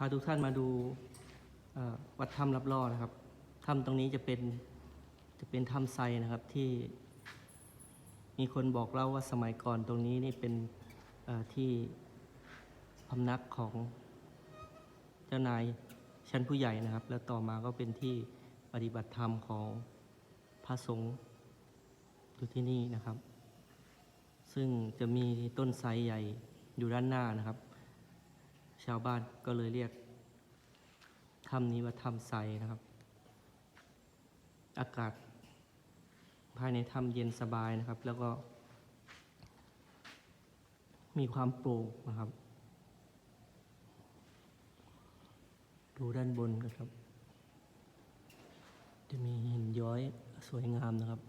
พาทุกท่านมาดูวัดถ้ำรับล่อนะครับถ้ำตรงนี้จะเป็นจะเป็นถ้ำไซนะครับที่มีคนบอกเล่าว่าสมัยก่อนตรงนี้นี่เป็นที่พำนักของเจ้านายชั้นผู้ใหญ่นะครับ แล้วต่อมาก็เป็นที่ปฏิบัติธรรมของพระสงฆ์อยู่ที่นี่นะครับ ซึ่งจะมีต้นไทรใหญ่อยู่ด้านหน้านะครับ ชาวบ้านก็เลยเรียกถ้ำนี้ว่าถ้ำไทรนะครับ อากาศ ภายในถ้ำเย็นสบายนะครับ แล้วก็ มีความโปร่งนะครับ ดูด้านบนนะครับ จะมีหินย้อยสวยงามนะครับ